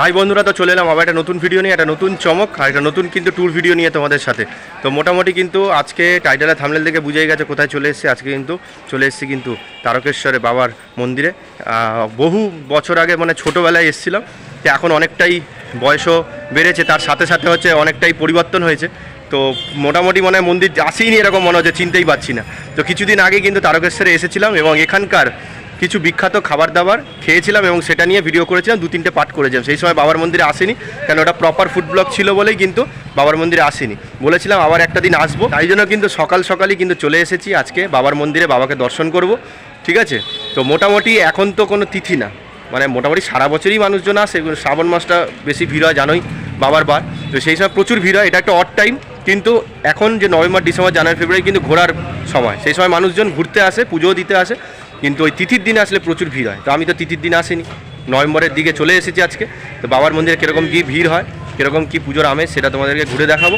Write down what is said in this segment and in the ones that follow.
High বন্ধুরা, তো চলে এলাম আবার একটা নতুন ভিডিও নিয়ে, একটা নতুন চমক আর একটা নতুন কিন্তু ট্যুর ভিডিও নিয়ে তোমাদের সাথে। তো মোটামুটি কিন্তু আজকে টাইটেলে থামলেল দেখে বুঝেই গেছে কোথায় চলে এসেছে। আজকে কিন্তু চলে এসেছি কিন্তু তারকেশ্বরে বাবার মন্দিরে। বহু বছর আগে মানে ছোটোবেলায় এসেছিলাম। তো এখন অনেকটাই বয়সও বেড়েছে, তার সাথে সাথে হচ্ছে অনেকটাই পরিবর্তন হয়েছে। তো মোটামুটি মনে হয় মন্দির আসেই নি এরকম মনে হচ্ছে, চিনতেই পারছি না। তো কিছুদিন আগে কিন্তু তারকেশ্বরে এসেছিলাম এবং এখানকার কিছু বিখ্যাত খাবার দাবার খেয়েছিলাম এবং সেটা নিয়ে ভিডিও করেছিলাম দু তিনটে পার্ট করেছিলাম। সেই সময় বাবার মন্দিরে আসেনি, কেন ওটা প্রপার ফুড ব্লগ ছিল বলেই কিন্তু বাবার মন্দিরে আসেনি। বলেছিলাম আবার একটা দিন আসব। তাই জন্য কিন্তু সকাল সকালই কিন্তু চলে এসেছি আজকে বাবার মন্দিরে, বাবাকে দর্শন করব। ঠিক আছে? তো মোটামুটি এখন তো কোনো তিথি না। মানে মোটামুটি সারা বছরই মানুষজন আসে শ্রাবণ মাসটা বেশি ভিড় হয়, জানোই বাবার বার। তো সেই সময় প্রচুর ভিড় হয়, এটা একটা অড টাইম কিন্তু এখন যে নভেম্বর, ডিসেম্বর, জানুয়ারি, ফেব্রুয়ারি কিন্তু ঘোরার সময়। সেই সময় মানুষজন ঘুরতে আসে, পুজোও দিতে আসে। কিন্তু ওই তিথির দিনে আসলে প্রচুর ভিড় হয়। তো আমি তো তিথির দিনে আসিনি। নভেম্বরের দিকে চলে এসেছি আজকে। তো বাবার মন্দিরে কীরকম কী ভিড় হয়, কীরকম কী পুজোর আমেজ, সেটা তোমাদেরকে ঘুরে দেখাবো।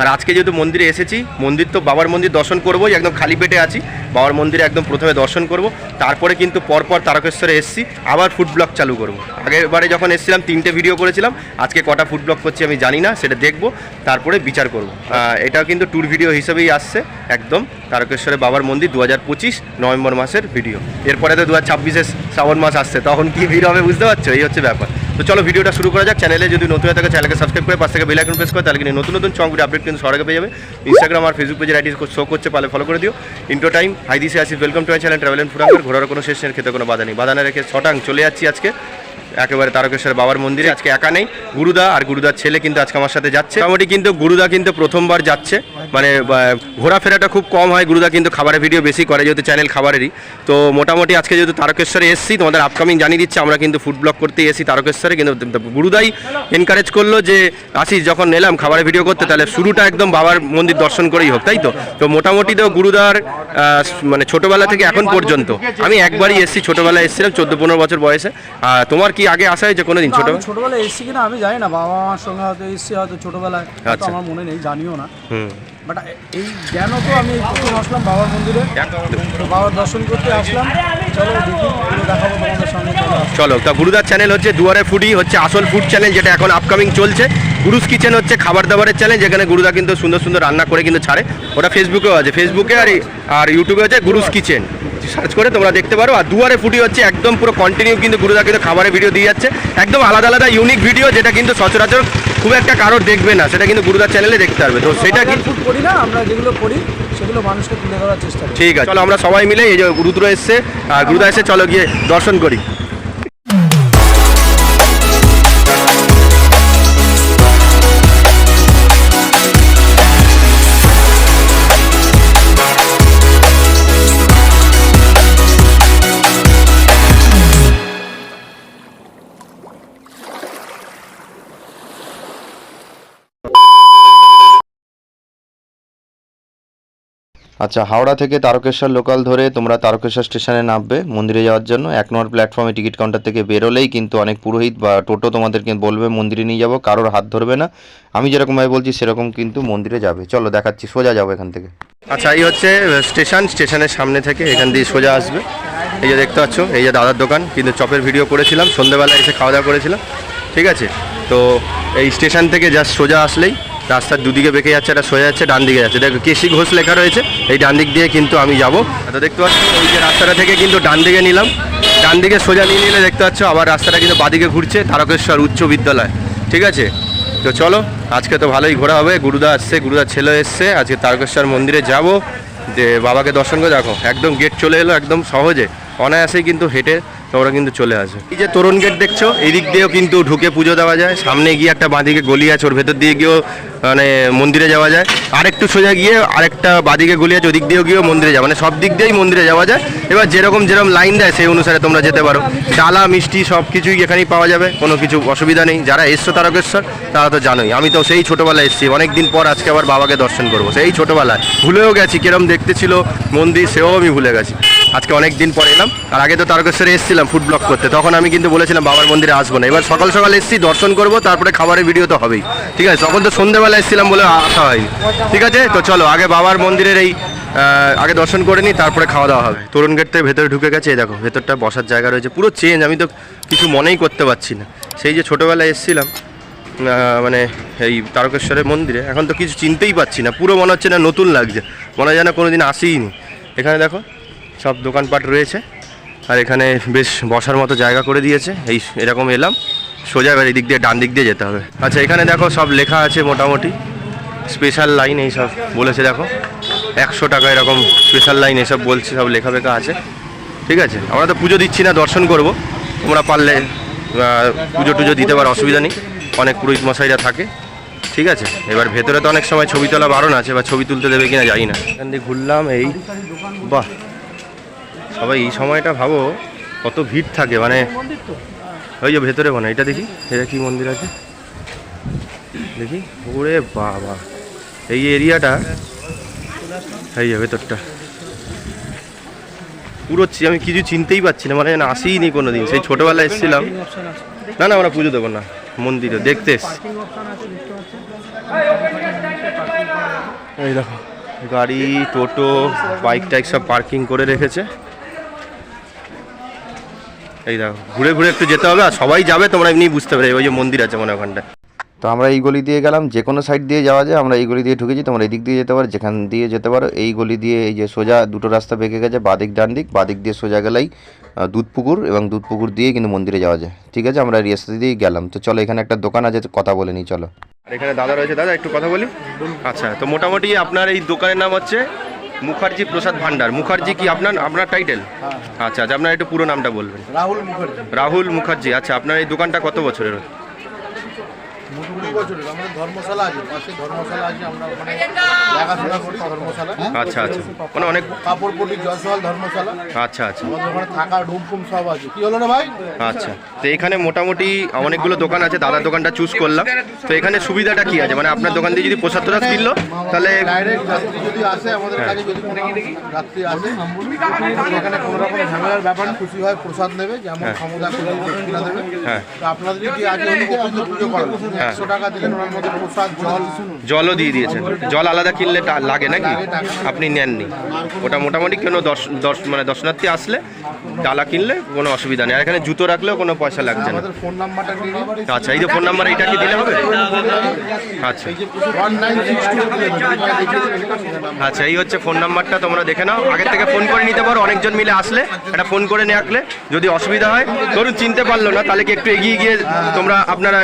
আর আজকে যেহেতু মন্দিরে এসেছি, মন্দির তো বাবার মন্দির দর্শন করবোই, একদম খালি পেটে আছি। বাবার মন্দিরে একদম প্রথমে দর্শন করব, তারপরে কিন্তু পরপর তারকেশ্বরে এসেছি, আবার ফুড ব্লগ চালু করব। আগের বারে যখন এসেছিলাম, তিনটে ভিডিও করেছিলাম, আজকে কটা ফুড ব্লগ করছি আমি জানি না, সেটা দেখব, তারপরে বিচার করব। এটাও কিন্তু ট্যুর ভিডিও হিসেবেই আসছে, একদম তারকেশ্বরে বাবার মন্দির দু হাজার পঁচিশ নভেম্বর মাসের ভিডিও এরপরে তো দু হাজার ছাব্বিশে শ্রাবণ মাস আসছে, তখন কি ভিড় হবে বুঝতে পারছ? এই হচ্ছে ব্যাপার। তো চলো ভিডিওটা শুরু করা যাক। চ্যানেলে যদি নতুন থাকে চ্যানেলকে সাবস্ক্রাইব করে পাশ থেকে বেল আইকন প্রেস করে, তাহলে কিন্তু নতুন নতুন চমক আপডেট কিন্তু সরকার পেয়ে যাবে। ইনস্টাগ্রাম আর ফেসবুক পেজের আইডি শো করছে, পালে ফলো করে দিও। ইন্টো টাইম হাই দিসে আসি welcome to my channel travel and ফুডাঙ্গার ঘোরার কোনো শেষ খেতে কোনো বাধা নেই। বাধা না রেখে ছটাং, চলে যাচ্ছি আজকে। একেবারে তারকেশ্বর বাবার মন্দিরে, আজকে একা নেই। গুরুদা আর গুরুদার ছেলে কিন্তু আজকে আমার সাথে যাচ্ছে। মোটামুটি কিন্তু গুরুদা কিন্তু প্রথমবার যাচ্ছে। মানে ঘোরাফেরাটা খুব কম হয়, গুরুদা কিন্তু খাবারের ভিডিও বেশি করে, যেহেতু চ্যানেল খাবারেরই। তো মোটামুটি আজকে যেহেতু তারকেশ্বরে এসেছি, তোমাদের আপকামিং জানিয়ে দিচ্ছে, আমরা কিন্তু ফুড ব্লগ করতে এসেছি তারকেশ্বরে, কিন্তু গুরুদাই এনকারেজ করল যে আসিস যখন নিলাম খাবারের ভিডিও করতে, তাহলে শুরুটা একদম বাবার মন্দির দর্শন করেই হোক, তাই তো? তো মোটামুটি তো গুরুদার মানে ছোটোবেলা থেকে এখন পর্যন্ত। আমি একবারই এসেছি, ছোটোবেলায় এসেছিলাম, চোদ্দ পনেরো বছর বয়সে। তোমার কি আগে আসা হয়েছে কোনোদিন ছোট আমি ছোটবেলায়? এসেছি কিনা আমি জানি না বাবা মার সঙ্গে হয়তো এসেছি হয়তো ছোটবেলায় হয়তো আচ্ছা। আমার মনে নেই জানিও না। বাট এই জ্ঞান তো আমি প্রথম আসলাম বাবার মন্দিরে। তো বাবার দর্শন করতে আসলাম। চলো দেখি দেখাবো তোমাদের সঙ্গে চলো চলো তা গুরুদার চ্যানেল হচ্ছে দুয়ারে ফুডি হচ্ছে আসল ফুড চ্যানেল যেটা এখন আপকামিং চলছে। গুরুস কিচেন হচ্ছে খাবার দাবারের চ্যানেল যেখানে গুরুদা কিন্তু সুন্দর সুন্দর রান্না করে কিন্তু ছাড়ে। ওটা ফেসবুকেও আছে। ফেসবুকে আর আর ইউটিউবে হচ্ছে গুরুস কিচেন। সার্চ করে তোমরা দেখতে পারো। আর দুয়ারে ফুটি হচ্ছে একদম পুরো কন্টিনিউ কিন্তু গুরুদা কিন্তু খাবারের ভিডিও দিয়ে যাচ্ছে। একদম আলাদা আলাদা ইউনিক ভিডিও যেটা কিন্তু সচরাচর খুব একটা কারোর দেখবে না। সেটা কিন্তু গুরুদার চ্যানেলে দেখতে পারবে। তো সেটা কি করি না আমরা যেগুলো করি সেগুলো মানুষকে তুলে ধরার চেষ্টা ঠিক আছে। চলো আমরা সবাই মিলে এই যে রুদ্র এসছে আর গুরুদা এসে চলো গিয়ে দর্শন করি। আচ্ছা হাওড়া থেকে তারকেশ্বর লোকাল ধরে তোমরা তারকেশ্বর স্টেশনে নামবে মন্দিরে যাওয়ার জন্য। এক নম্বর প্ল্যাটফর্মে টিকিট কাউন্টার থেকে বেরোলেই কিন্তু অনেক পুরোহিত বা টোটো তোমাদেরকে বলবে, মন্দিরে নিয়ে যাব, কারোর হাত ধরবে না। আমি যেরকমভাবে বলছি, সেরকম কিন্তু মন্দিরে যাবে। চলো, দেখাচ্ছি, সোজা যাব এখান থেকে। আচ্ছা এই হচ্ছে স্টেশন। স্টেশনের সামনে থেকে এখান দিয়ে সোজা আসবে। এই যে দেখতে পাচ্ছ, এই যে দাদার দোকান। কিন্তু চপের ভিডিও করেছিলাম সন্ধ্যেবেলা এসে খাওয়া দাওয়া করেছিলাম। ঠিক আছে? তো এই স্টেশন থেকে জাস্ট সোজা আসলেই রাস্তার দুদিকে বেঁকে যাচ্ছে, একটা সোজা যাচ্ছে, ডান দিকে যাচ্ছে। দেখো কেশি ঘোষ লেখা রয়েছে, এই ডান দিক দিয়ে কিন্তু আমি যাব। তো দেখতে পাচ্ছ, ওই যে রাস্তাটা থেকে কিন্তু ডান দিকে নিলাম। ডান দিকে সোজা নিয়ে নিলে দেখতে পাচ্ছ, আবার রাস্তাটা কিন্তু বাদিকে ঘুরছে, তারকেশ্বর উচ্চ বিদ্যালয়। ঠিক আছে? তো চলো, আজকে তো ভালোই ঘোরা হবে। গুরুদা আসছে, গুরুদার ছেলে এসছে। আজকে তারকেশ্বর মন্দিরে যাব। যে বাবাকে দর্শন করে দেখো, একদম গেট চলে এলো, একদম সহজে। অনায়াসেই কিন্তু হেঁটে তোমরা কিন্তু চলে আসবে এই যে তরুণ গেট দেখছ এই দিক দিয়েও কিন্তু ঢুকে পুজো দেওয়া যায়। সামনে গিয়ে একটা বাঁদিকে গলি আছে, ওর ভেতর দিয়ে গিয়েও মানে মন্দিরে যাওয়া যায়। আরেকটু সোজা গিয়ে আরেকটা বাদিকে গলি আছে, ওদিক দিয়েও গিয়েও মন্দিরে যাওয়া। মানে সব দিক দিয়েই মন্দিরে যাওয়া যায়। এবার যেরকম যেরকম লাইন দেয়, সেই অনুসারে তোমরা যেতে পারো। ডালা, মিষ্টি, সব কিছুই এখানেই পাওয়া যাবে। কোনো কিছু অসুবিধা নেই। যারা এসছো তারকেশ্বর, তারা তো জানোই। আমি তো সেই ছোটোবেলায় এসেছি। অনেক দিন পর আজকে আবার বাবাকে দর্শন করব। সেই ছোটোবেলায়। ভুলেও গেছি, কিরম দেখতে ছিল মন্দির, সেও আমি ভুলে গেছি। আজকে অনেক দিন পর এলাম। আর আগে তো তারকেশ্বরে এসেছিলাম ফুড ব্লগ করতে। তখন আমি কিন্তু বলেছিলাম বাবার মন্দিরে আসব না। এবার সকাল সকাল এসেছি, দর্শন করব, তারপরে খাবারের ভিডিও তো হবেই। ঠিক আছে, তখন তো সন্ধ্যেবেলা এসেছিলাম বলে আসা হয়নি। ঠিক আছে, তো চলো, আগে বাবার মন্দিরের এই আগে দর্শন করে নিই, তারপরে খাওয়া দাওয়া হবে। তরুণ গেট থেকে ভেতরে ঢুকে গেছে দেখো, ভেতরটা বসার জায়গা রয়েছে। পুরো চেঞ্জ আমি তো কিছু মনেই করতে পারছি না। সেই যে ছোটোবেলায় এসেছিলাম মানে এই তারকেশ্বরের মন্দিরে, এখন তো কিছু চিনতেই পারছি না। পুরো মনে হচ্ছে না নতুন লাগছে। মনে হয় যেন কোনো দিন আসিনি এখানে দেখো সব দোকানপাট রয়েছে। আর এখানে বেশ বসার মতো জায়গা করে দিয়েছে। এই এরকম এলাম, সোজা এবার এদিক দিয়ে ডান দিক দিয়ে যেতে হবে। আচ্ছা এখানে দেখো সব লেখা আছে মোটামুটি। স্পেশাল লাইন এইসব বলেছে দেখো। একশো টাকা এরকম স্পেশাল লাইন এসব বলছে, সব লেখা বেখা আছে। ঠিক আছে? আমরা তো পুজো দিচ্ছি না, দর্শন করব। তোমরা পারলে পুজো টুজো দিতে পারো, অসুবিধা নেই। অনেক পুরোহিত মশাইরা থাকে। ঠিক আছে? এবার ভেতরে তো অনেক সময় ছবি তোলা বারণ আছে, বা ছবি তুলতে দেবে কিনা জানি না। এখান দিয়ে ঘুরলাম, এই, বাহ! সবাই এই সময়টা ভাবো, কত ভিড় থাকে মানে ওই যে ভেতরে মানে এটা দেখি, এটা কি মন্দির আছে? দেখি, ওরে বাবা, এই এরিয়াটা, এই যে ভেতরটা। পুরো আমি কিছু চিনতেই পারছি না মানে যেন আসিনি কোনো দিন সেই ছোটোবেলায় এসেছিলাম। না না, আমরা পুজো দেবো না, মন্দিরে, দেখতে এই দেখো, গাড়ি, টোটো বাইক টাইক সব পার্কিং করে রেখেছে। এই দেখো ঘুরে ঘুরে একটু যেতে হবে আর সবাই যাবে তোমরা এমনি বুঝতে পারবে ওই যে মন্দির আছে মনে ওখানটায়। তো আমরা এই গলি দিয়ে গেলাম যে কোনো সাইড দিয়ে যাওয়া যায় আমরা এই গলি দিয়ে ঢুকেছি তোমরা এই দিক দিয়ে যেতে পারো যেখান দিয়ে যেতে পারো এই গলি দিয়ে এই যে সোজা দুটো রাস্তা বেঁকে গেছে বাদিক ডান দিক বাদিক দিয়ে সোজা গেলেই দুধপুকুর এবং দুধপুকুর দিয়ে কিন্তু মন্দিরে যাওয়া যায়। ঠিক আছে আমরা এই রাস্তা দিয়েই গেলাম। তো চলো এখানে একটা দোকান আছে কথা বলে নিই চলো। আর এখানে দাদা রয়েছে দাদা একটু কথা বলি? আচ্ছা তো মোটামুটি আপনার এই দোকানের নাম হচ্ছে মুখার্জি প্রসাদ ভান্ডার। মুখার্জি কি আপনার আপনার টাইটেল আচ্ছা আচ্ছা আপনার একটু পুরো নামটা বলবেন। রাহুল মুখার্জি। রাহুল মুখার্জি আচ্ছা আপনার এই দোকানটা কত বছরের? কুড়ি বছরের আমাদের ধর্মশালা আছে পাশে ধর্মশালা আছে আমরা ওখানে দেখাশোনা করি ধর্মশালা আচ্ছা আচ্ছা। মানে অনেক কাপড় পল্লী জয়সওয়াল ধর্মশালা। আচ্ছা আচ্ছা। আমাদের ওখানে থাকা রুম ফুম সব আছে। কি হলো রে ভাই? আচ্ছা। তো এখানে মোটামুটি অনেকগুলো দোকান আছে দাদার দোকানটা চুজ করলাম। তো এখানে সুবিধাটা কি আছে? মানে আপনার দোকান দিয়ে যদি প্রসাদ তোরা কিনলো তাহলে ডাইরেক্ট যদি আসে আমাদের কাছে যদি যাত্রী আসে এখানে কোনো রকম ঝামেলার ব্যাপার খুশি হয় প্রসাদ নেবে যেমন ক্ষমতা খুশি দক্ষিণা দেবে। হ্যাঁ। তো আপনাদের কি আগে পুজো একশো টাকা দিলেন ওনার মধ্যে প্রসাদ জল? জলও দিয়ে দিয়েছেন। জল আলাদা কিনলে লাগে নাকি? আপনি নেননি। ওটা মোটামুটি কোনো দশ দশ মানে দর্শনার্থী আসলে ডালা কিনলে কোনো অসুবিধা নেই। আর এখানে জুতো রাখলেও কোনো পয়সা লাগছে না। ফোন নাম্বারটা আচ্ছা এই যে ফোন নাম্বার এইটা কি দিলে হবে? আচ্ছা। আচ্ছা এই হচ্ছে ফোন নাম্বারটা তোমরা দেখে নাও। আগের থেকে ফোন করে নিতে পারো অনেকজন মিলে আসলে একটা ফোন করে নিয়ে আসলে যদি অসুবিধা হয়। ধরুন চিনতে পারল না তাহলে কি একটু এগিয়ে গিয়ে তোমরা আপনারা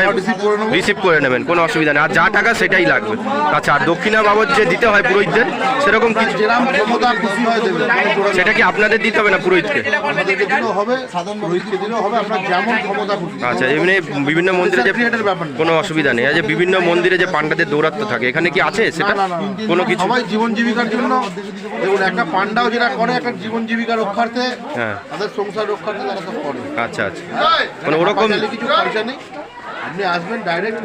রিসিভ করে নেবেন কোনো অসুবিধা নেই। আর যা টাকা সেটাই লাগবে। আচ্ছা আর দক্ষিণা বাবদ যে দিতে হয় পুরোহিতদের সেরকম কিছু সেটা কি আপনাদের দিতে হবে না পুরোহিতকে? আচ্ছা এমনি বিভিন্ন মন্দিরে যে ব্যাপার কোনো অসুবিধা নেই। যে বিভিন্ন মন্দিরে যে পাণ্ডাদের দৌরাত্ম থাকে এখানে কি আছে সেটা। কোনো কিছু? সবাই জীবন জীবিকার জন্য দেখুন একটা পান্ডাও যেটা করে একটা জীবন জীবিকা রক্ষার্থে হ্যাঁ। তাদের সংসার রক্ষার্থে তারা তো করে। আচ্ছা আচ্ছা। মানে ওরকম- কিছু নেই।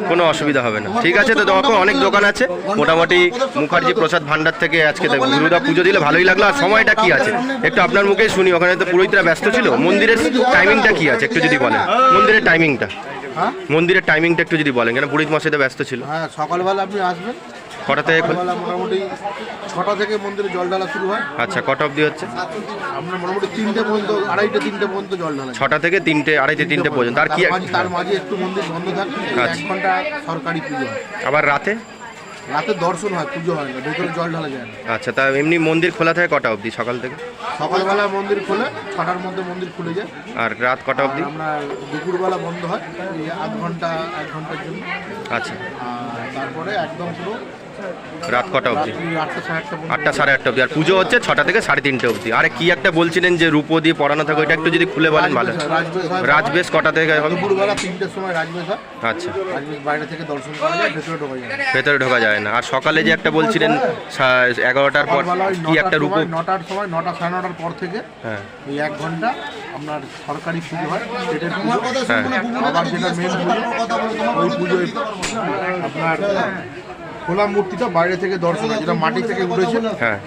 কোনো অসুবিধা হবে না। ঠিক আছে তো তোমাকে অনেক দোকান আছে। মোটামুটি মুখার্জি প্রসাদ ভান্ডার থেকে আজকে দেখো গুরুদা পুজো দিলে ভালোই লাগল। আর সময়টা কি আছে? একটু আপনার মুখেই শুনি ওখানে তো পুরোহিতরা ব্যস্ত ছিল। মন্দিরের টাইমিংটা কি আছে? একটু যদি বলেন। মন্দিরের টাইমিংটা হ্যাঁ? মন্দিরের টাইমিংটা একটু যদি বলেন কেন পুরীত মাসে ব্যস্ত ছিল? হ্যাঁ সকালবেলা আপনি আসবেন। কটা থেকে সকালবেলা মোটামুটি ছটা থেকে মন্দিরে জল ঢালা শুরু হয়। আচ্ছা কটা অবধি হচ্ছে? আপনার মোটামুটি তিনটে পর্যন্ত আড়াইটে তিনটে পর্যন্ত জল ঢালা ছটা থেকে তিনটে আড়াইটে তিনটে পর্যন্ত। আর কি তার মাঝে- একটু মন্দির বন্ধ থাকে এক আচ্ছা। ঘণ্টা সরকারি পুজো আবার রাতে? রাতে দর্শন হয় পুজো হয় না ভেতরে জল ঢালা যায় না। আচ্ছা তা এমনি মন্দির খোলা থাকে কটা অবধি সকাল থেকে? সকালবেলা মন্দির খোলে ছটার মধ্যে মন্দির খুলে যায়। আর রাত কটা অবধি? আমরা দুপুরবেলা বন্ধ হয় এই আধ ঘণ্টা এক ঘণ্টার জন্য। আচ্ছা। আর তারপরে একদম পুরো রাত কটা অবধি? আটটা সাড়ে আটটা অবধি। আর পুজো হচ্ছে ছটা থেকে সাড়ে তিনটে অবধি। আরে কি একটা বলছিলেন যে রূপো দিয়ে পড়ানো থাকে ওইটা একটু যদি খুলে বলেন ভালো। রাজবেশ কটা থেকে হবে? আচ্ছা। ভেতরে ঢোকা যায় না। আর সকালে যে একটা বলছিলেন এগারোটার পর কি একটা রূপো? নটার সময় নটা সাড়ে নটার পর থেকে হ্যাঁ। ওই এক ঘণ্টা আপনার সরকারি পুজো হয়। পুজো। হ্যাঁ। আবার যেটা মেন পুজো ওই পুজোয় আপনার খোলা মূর্তিটা বাইরে থেকে দর্শন হয় যেটা মাটি থেকে উঠেছে। হ্যাঁ।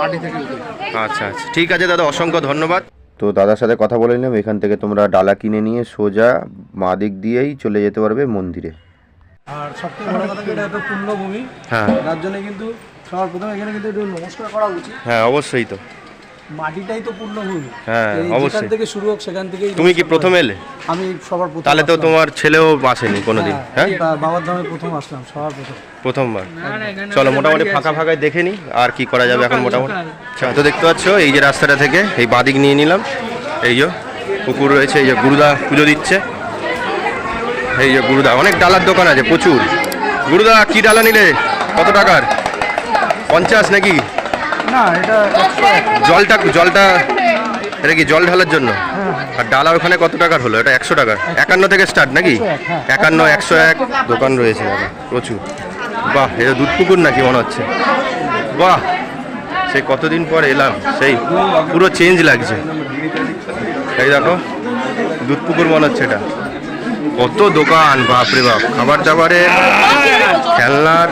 মাটি থেকে উঠেছে। আচ্ছা আচ্ছা। ঠিক আছে দাদা অসংখ্য ধন্যবাদ। তো দাদার সাথে কথা বলে নিলাম এখান থেকে তোমরা ডালা কিনে নিয়ে সোজা মা দিক দিয়েই চলে যেতে পারবে মন্দিরে। আর সবথেকে বড় কথা এটা একটা পুণ্যভূমি। হ্যাঁ। তার জন্য কিন্তু সবার প্রথমে এখানে কিন্তু একটু নমস্কার করা উচিত। হ্যাঁ অবশ্যই তো। মাটিটাই তো পূর্ণভূমি হ্যাঁ, অবশ্যই। থেকে শুরু হোক সেখান থেকেই তুমি কি প্রথম এলে? আমি সবার প্রথম তাহলে তো তোমার ছেলেও আসেনি কোনোদিন হ্যাঁ বা- বাবার ধামে প্রথম আসলাম সবার প্রথম। প্রথমবার। চলো মোটামুটি ফাঁকা ফাঁকায় দেখে নি আর কি করা যাবে এখন মোটামুটি। আচ্ছা তো দেখতে পাচ্ছ এই যে রাস্তাটা থেকে এই বাদিক নিয়ে নিলাম। এই যে পুকুর রয়েছে এই যে গুরুদা পুজো দিচ্ছে। এই যে গুরুদা অনেক ডালার দোকান আছে প্রচুর। গুরুদা কি ডালা নিলে? কত টাকার? পঞ্চাশ নাকি? জলটা জলটা, এটা কি জল ঢালার জন্য? আর ডালা ওখানে কত টাকার হলো? এটা একশো টাকা একান্ন থেকে স্টার্ট নাকি। একান্ন, একশো এক, দোকান রয়েছে প্রচুর। বাহ, এটা দুধ পুকুর নাকি মনে হচ্ছে? বাহ, সেই কতদিন পর এলাম, সেই পুরো চেঞ্জ লাগছে। এই দেখো দুধ পুকুর মনে হচ্ছে এটা। কত দোকান বাপরে বাপ। খাবার দাবারের খেলনার,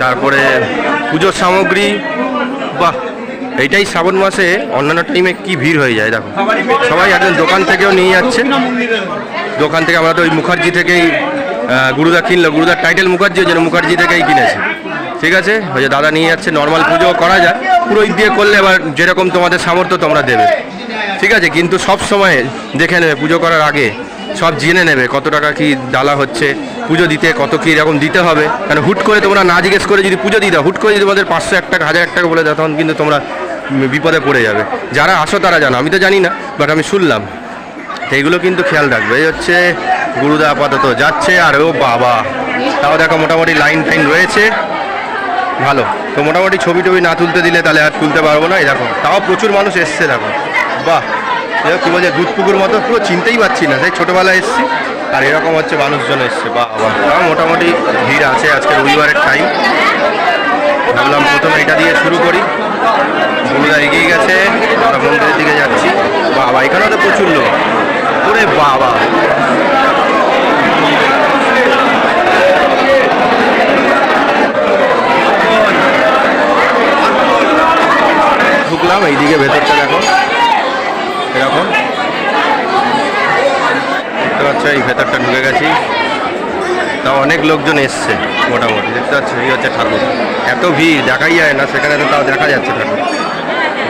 তারপরে পুজোর সামগ্রী বাহ, এইটাই শ্রাবণ মাসে অন্যান্য টাইমে কি ভিড় হয়ে যায়, দেখো। সবাই একজন দোকান থেকেও নিয়ে যাচ্ছে। দোকান থেকে আমরা তো ওই মুখার্জি থেকেই গুরুদা কিনলো। গুরুদার টাইটেল মুখার্জি ওই জন্য মুখার্জি থেকেই কিনেছে। ঠিক আছে? ওই যে দাদা নিয়ে যাচ্ছে নর্মাল পুজো করা যায়। পুরোহিত দিয়ে করলে এবার যেরকম তোমাদের সামর্থ্য তোমরা দেবে। ঠিক আছে? কিন্তু সব সময় দেখে নেবে, পুজো করার আগে। সব জেনে নেবে কত টাকা কি ডালা হচ্ছে, পুজো দিতে কত কি এরকম দিতে হবে। কারণ হুট করে তোমরা না জিজ্ঞেস করে যদি পুজো দিতে হুট করে যদি তোমাদের পাঁচশো, এক টাকা, হাজার, এক টাকা বলে দাও, তখন কিন্তু তোমরা বিপদে পড়ে যাবে। যারা আসো তারা জানো, আমি তো জানি না বাট আমি শুনলাম। এইগুলো কিন্তু খেয়াল রাখবে। এই হচ্ছে গুরুদা আপাতত যাচ্ছে, আর ও বাবা। তাও দেখো মোটামুটি লাইন টাইন রয়েছে। ভালো। তো মোটামুটি ছবি টবি না তুলতে দিলে তাহলে আর তুলতে পারব না। এই দেখো, তাও প্রচুর মানুষ এসছে, দেখো। বাহ! কী বলছে দুধ পুকুর মতো পুরো চিনতেই পারছি না। সেই ছোটোবেলায় এসছি, আর এরকম হচ্ছে মানুষজন এসছে। বাহ তাও মোটামুটি ভিড় আছে আজকে রবিবারের টাইম ভাবলাম প্রথমে এটা দিয়ে শুরু করি। গুরুদা এগিয়ে গেছে, আমরা মন্দিরের দিকে যাচ্ছি। বাবা, এখানেও তো প্রচুর লোক। ওরে বাবা। ঢুকলাম, এইদিকে ভেতরটা দেখো এরকম দেখতে পাচ্ছ এই ভেতরটা ঢুকে গেছি তাও অনেক লোকজন এসছে মোটামুটি, দেখতে পাচ্ছি, এই হচ্ছে ঠাকুর। এত ভিড়, দেখাই যায় না, সেখানে তো তাও দেখা যাচ্ছে ঠাকুর।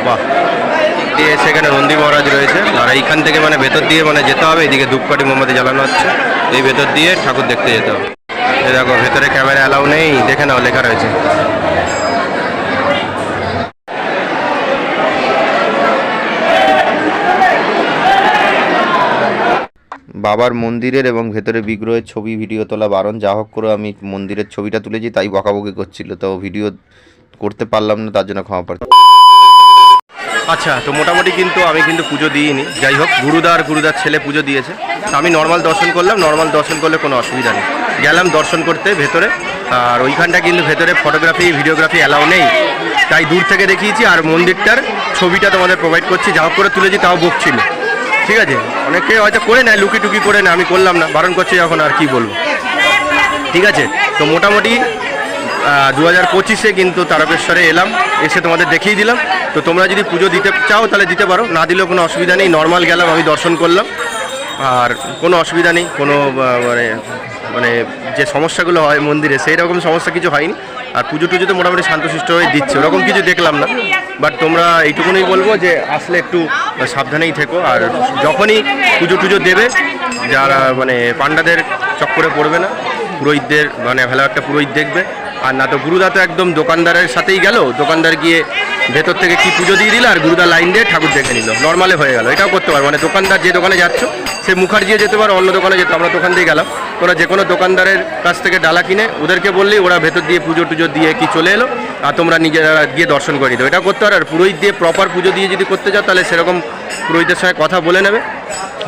বাহ। দিয়ে সেখানে নন্দী মহারাজ রয়েছে, আর এইখান থেকে মানে ভেতর দিয়ে মানে যেতে হবে, এদিকে ধূপকাঠি মোমবাতি জ্বালানো হচ্ছে, এই ভেতর দিয়ে ঠাকুর দেখতে যেতে হবে। দেখো, ভেতরে ক্যামেরা অ্যালাউ নেই, দেখে নাও, লেখা রয়েছে। বাবার মন্দিরের এবং ভেতরে বিগ্রহের ছবি, ভিডিও তোলা বারণ, যা হোক করে আমি মন্দিরের ছবিটা তুলেছি, তাই বকাবকি করছিল। তো ভিডিও করতে পারলাম না, তার জন্য ক্ষমা প্রার্থী আচ্ছা তো মোটামুটি কিন্তু আমি কিন্তু পুজো দিইনি। যাই হোক, গুরুদার গুরুদার ছেলে পুজো দিয়েছে। আমি নর্মাল দর্শন করলাম নর্মাল দর্শন করলে কোনো অসুবিধা নেই। গেলাম দর্শন করতে ভেতরে, আর ওইখানটা কিন্তু ভেতরে ফটোগ্রাফি ভিডিওগ্রাফি অ্যালাউ নেই। তাই দূর থেকে দেখিয়েছি, আর মন্দিরটার ছবিটা তোমাদের প্রোভাইড করছি, যা হোক করে তুলেছি, তাও বকছিল। ঠিক আছে? অনেকে হয়তো করে নেয়, লুকি টুকি করে নেয়, আমি করলাম না। বারণ করছি এখন আর কি বলব। ঠিক আছে? তো মোটামুটি দু হাজার পঁচিশে কিন্তু তারকেশ্বরে এলাম, এসে তোমাদের দেখিয়ে দিলাম। তো তোমরা যদি পুজো দিতে চাও, তাহলে দিতে পারো। না দিলেও কোনো অসুবিধা নেই, নর্মাল গেলাম, আমি দর্শন করলাম। আর কোনো অসুবিধা নেই, কোনো মানে মানে যে সমস্যাগুলো হয় মন্দিরে, সেই রকম সমস্যা কিছু হয়নি। আর পুজো টুজো তো মোটামুটি শান্তশিষ্ট হয়ে দিচ্ছে, ওরকম কিছু দেখলাম না। বাট তোমরা এইটুকুনই বলব যে, আসলে একটু সাবধানেই থেকো। আর যখনই পুজো টুজো দেবে, যারা মানে পান্ডাদের চক্করে পড়বে না, পুরোহিতদের মানে ভালো একটা পুরোহিত দেখবে। আর না তো গুরুদা তো একদম দোকানদারের সাথেই গেল। দোকানদার গিয়ে ভেতর থেকে কি পুজো দিয়ে দিল আর গুরুদা লাইন দিয়ে ঠাকুর দেখে নিল। নর্মালে হয়ে গেল। এটাও করতে পারো মানে দোকানদার যে দোকানে যাচ্ছ, সে মুখার্জিও যেতে পারো, অন্য দোকানে যেতে আমরা দোকান দিয়ে গেলাম। তোরা যে কোনো দোকানদারের কাছ থেকে ডালা কিনে ওদেরকে বললেই ওরা ভেতর দিয়ে পুজো টুজো দিয়ে কি চলে এলো আর তোমরা নিজেরা গিয়ে দর্শন করে দিও। এটাও করতে পারো আর পুরোহিত দিয়ে প্রপার পুজো দিয়ে যদি করতে চাও তাহলে সেরকম পুরোহিতের সঙ্গে কথা বলে নেবে।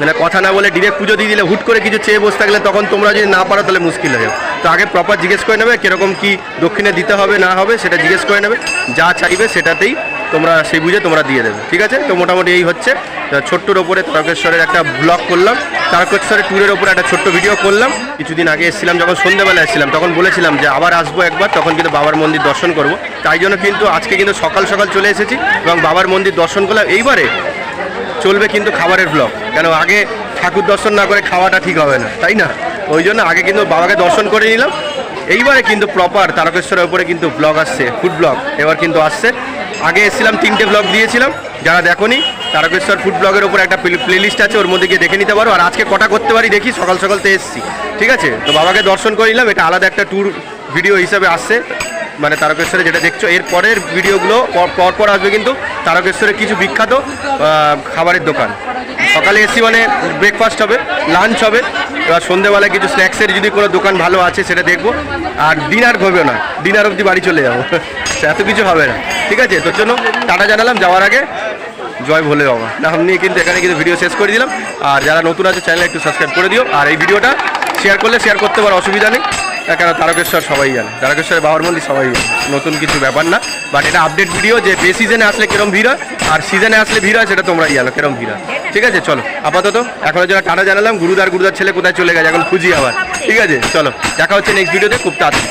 মানে কথা না বলে ডিরেক্ট পুজো দিয়ে দিলে হুট করে কিছু চেয়ে বসে থাকলে তখন তোমরা যদি না পারো তাহলে মুশকিল হয়ে তো আগে প্রপার জিজ্ঞেস করে নেবে কীরকম কি দক্ষিণে দিতে হবে, না হবে সেটা জিজ্ঞেস করে নেবে। যা চাইবে সেটাতেই তোমরা সেই বুঝে তোমরা দিয়ে দেবে, ঠিক আছে? তো মোটামুটি এই হচ্ছে। ছোট্টর ওপরে তারকেশ্বরের একটা ব্লগ করলাম। তারকেশ্বরের ট্যুরের ওপরে একটা ছোট্ট ভিডিও করলাম। কিছুদিন আগে এসেছিলাম, যখন সন্ধ্যেবেলা এসেছিলাম, তখন বলেছিলাম যে আবার আসব একবার, তখন কিন্তু বাবার মন্দির দর্শন করব। তাই জন্য কিন্তু আজকে কিন্তু সকাল সকাল চলে এসেছি এবং বাবার মন্দির দর্শন করলাম। এইবারে চলবে কিন্তু খাবারের ব্লগ কেন, আগে ঠাকুর দর্শন না করে খাওয়াটা ঠিক হবে না, তাই না? ওই জন্য আগে কিন্তু বাবাকে দর্শন করে নিলাম। এইবারে কিন্তু প্রপার তারকেশ্বরের উপরে কিন্তু ব্লগ আসছে ফুড ব্লগ এবার কিন্তু আসছে। আগে এসেছিলাম, তিনটে ব্লগ দিয়েছিলাম। যারা দেখোনি, তারকেশ্বর ফুড ব্লগের উপর একটা প্লে লিস্ট আছে, ওর মধ্যে গিয়ে দেখে নিতে পারো। আর আজকে কটা করতে পারি দেখি, সকাল সকাল তো এসেছি। ঠিক আছে? তো বাবাকে দর্শন করে নিলাম। এটা আলাদা একটা ট্যুর ভিডিও হিসাবে আসছে। মানে তারকেশ্বরে যেটা দেখছ, এর পরের ভিডিওগুলো পর- পর আসবে কিন্তু তারকেশ্বরের কিছু বিখ্যাত খাবারের দোকান। সকালে এসি মানে ব্রেকফাস্ট হবে লাঞ্চ হবে, এবার সন্ধেবেলায় কিছু স্ন্যাক্সের যদি কোনো দোকান ভালো আছে সেটা দেখব। আর ডিনার হবে না ডিনার অবধি বাড়ি চলে যাব। এত কিছু হবে না, ঠিক আছে? তোর জন্য টাটা জানালাম, যাওয়ার আগে জয় ভোলে বাবা না নিয়ে কিন্তু এখানে কিন্তু ভিডিও শেষ করে দিলাম। আর যারা নতুন আছে চ্যানেলে একটু সাবস্ক্রাইব করে দিও। আর এই ভিডিওটা শেয়ার করলে শেয়ার করতে পারো, অসুবিধা নেই। কারণ তারকেশ্বর সবাই জানে। তারকেশ্বরের বাবার মন্দির সবাই জানে। নতুন কিছু ব্যাপার না। বাট এটা আপডেট ভিডিও যে বে সিজনে আসলে কিরম ভিড় হয়, আর সিজনে আসলে ভিড় হয়, সেটা তোমরাই জানো কিরম ভিড় হয়। ঠিক আছে, চলো। আপাতত এখন যারা টাটা জানালাম, গুরুদার গুরুদার ছেলে কোথায় চলে গেছে, এখন খুঁজি আবার। ঠিক আছে, চলো। দেখা হচ্ছে নেক্সট ভিডিওতে খুব তাড়াতাড়ি।